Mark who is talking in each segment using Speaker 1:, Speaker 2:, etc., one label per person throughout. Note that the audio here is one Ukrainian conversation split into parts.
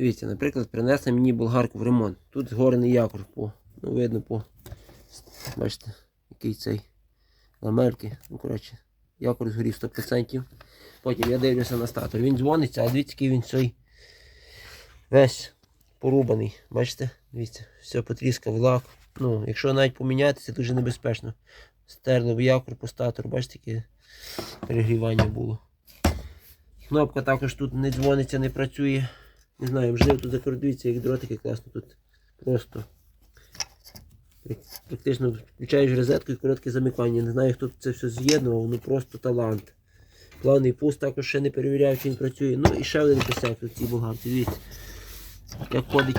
Speaker 1: Дивіться, наприклад, принесли мені болгарку в ремонт. Тут згорений якор по, ну видно по, бачите, який цей ламельки. Ну, коротше, якор згорів 100%. Потім я дивлюся на статор. Він дзвониться, а дивіться, який він цей весь порубаний. Бачите? Дивіться, все потріскав лак. Ну, якщо навіть поміняти, це дуже небезпечно. Стерли в якор по статору, бачите, яке перегрівання було. Кнопка також тут не дзвониться, не працює. Не знаю, можливо тут закордується, як дротики класно тут. Просто практично включаєш розетку і коротке замикання. Не знаю, хто це все з'єднував, ну просто талант. Плавний пуст також ще не перевіряв, чи він працює. Ну і ще один косяк в цій болгарці. Дивіться, як ходить.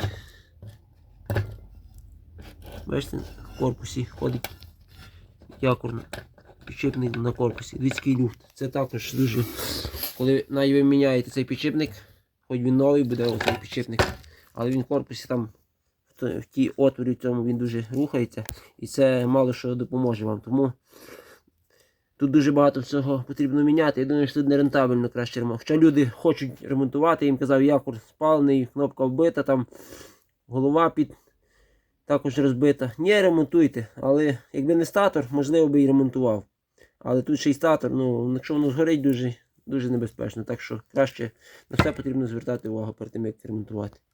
Speaker 1: Бачите, в корпусі ходить якорно. Підшипник на корпусі. Людський люфт. Це також дуже. Коли навіть ви міняєте цей підшипник, хоч він новий буде ось підшипник, але він в корпусі там в тій отворі цьому він дуже рухається і це мало що допоможе вам. Тому тут дуже багато всього потрібно міняти. Я думаю, що тут не рентабельно краще ремонт. Хоча люди хочуть ремонтувати, їм казав, якор спалений, кнопка вбита, там голова під також розбита. Ні, ремонтуйте. Але якби не статор, можливо би і ремонтував. Але тут ще й статор, ну, якщо воно згорить, дуже, дуже небезпечно. Так що краще на все потрібно звертати увагу перед тим, як ремонтувати.